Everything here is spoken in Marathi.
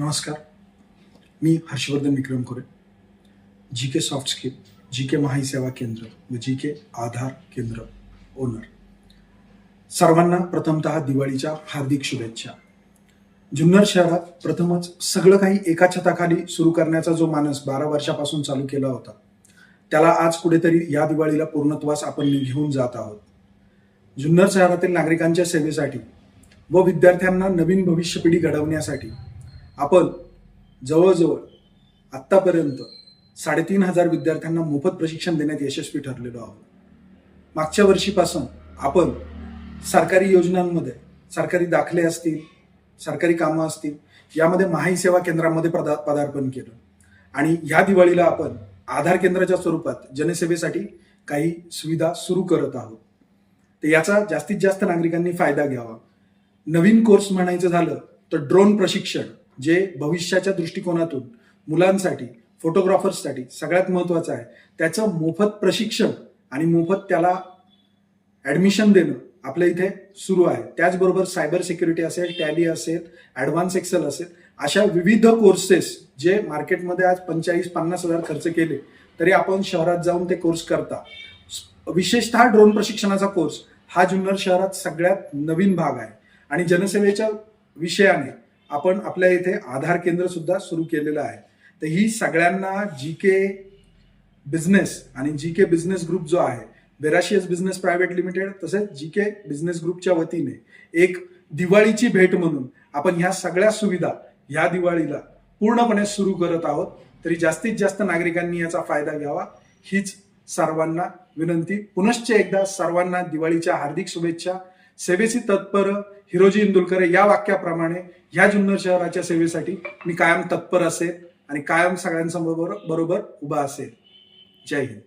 नमस्कार. मी हर्षवर्धन विक्रम खोरे जी के सॉफ्ट स्किल जी के माही केंद्र व जी के आधार केंद्र ओनर. सर्वांना प्रथमतः दिवाळीच्या हार्दिक शुभेच्छा. जुन्नर शहरात प्रथमच सगळं काही एका छताखाली सुरू करण्याचा जो मानस बारा वर्षापासून चालू केला होता त्याला आज कुठेतरी या दिवाळीला पूर्णत्वास आपण घेऊन जात आहोत. जुन्नर शहरातील नागरिकांच्या सेवेसाठी व विद्यार्थ्यांना नवीन भविष्य पिढी घडवण्यासाठी आपण जवळजवळ आत्तापर्यंत साडेतीन हजार विद्यार्थ्यांना मोफत प्रशिक्षण देण्यात यशस्वी ठरलेलो आहोत. मागच्या वर्षीपासून आपण सरकारी योजनांमध्ये सरकारी दाखले असतील सरकारी कामं असतील यामध्ये माही सेवा केंद्रामध्ये पदा पदार्पण केलं. आणि ह्या दिवाळीला आपण आधार केंद्राच्या स्वरूपात जनसेवेसाठी काही सुविधा सुरू करत आहोत. तर याचा जास्तीत जास्त नागरिकांनी फायदा घ्यावा. नवीन कोर्स म्हणायचं झालं तर ड्रोन प्रशिक्षण. जे भविष्याच्या दृष्टिकोनातून मुलांसाठी फोटोग्राफर्ससाठी सगळ्यात महत्वाचं आहे. त्याचं मोफत प्रशिक्षण आणि मोफत त्याला ॲडमिशन देणं आपल्या इथे सुरू आहे. त्याचबरोबर सायबर सिक्युरिटी असेल टॅली असेल ॲडव्हान्स एक्सेल असेल अशा विविध कोर्सेस जे मार्केटमध्ये आज पंचेचाळीस पन्नास हजार खर्च केले तरी आपण शहरात जाऊन ते कोर्स करता. विशेषतः ड्रोन प्रशिक्षणाचा कोर्स हा जुन्नर शहरात सगळ्यात नवीन भाग आहे. आणि जनसेवेच्या विषयाने आपण आपल्या इथे आधार केंद्र सुद्धा सुरू केलेलं आहे. तर ही सगळ्यांना जी के बिझनेस आणि जी के बिझनेस ग्रुप जो आहे बेराशियस बिझनेस प्रायव्हेट लिमिटेड तसेच जी के बिझनेस ग्रुपच्या वतीने एक दिवाळीची भेट म्हणून आपण ह्या सगळ्या सुविधा ह्या दिवाळीला पूर्णपणे सुरू करत आहोत. तरी जास्तीत जास्त नागरिकांनी याचा फायदा घ्यावा. हीच सर्वांना विनंती. पुनश्च एकदा सर्वांना दिवाळीच्या हार्दिक शुभेच्छा. सेवेची तत्पर हिरोजी इंदुलकर या वाक्याप्रमाणे या जुन्नर शहराच्या सेवेसाठी मी कायम तत्पर असेल आणि कायम सगळ्यांसमोर बरोबर उभा असेल. जय हिंद.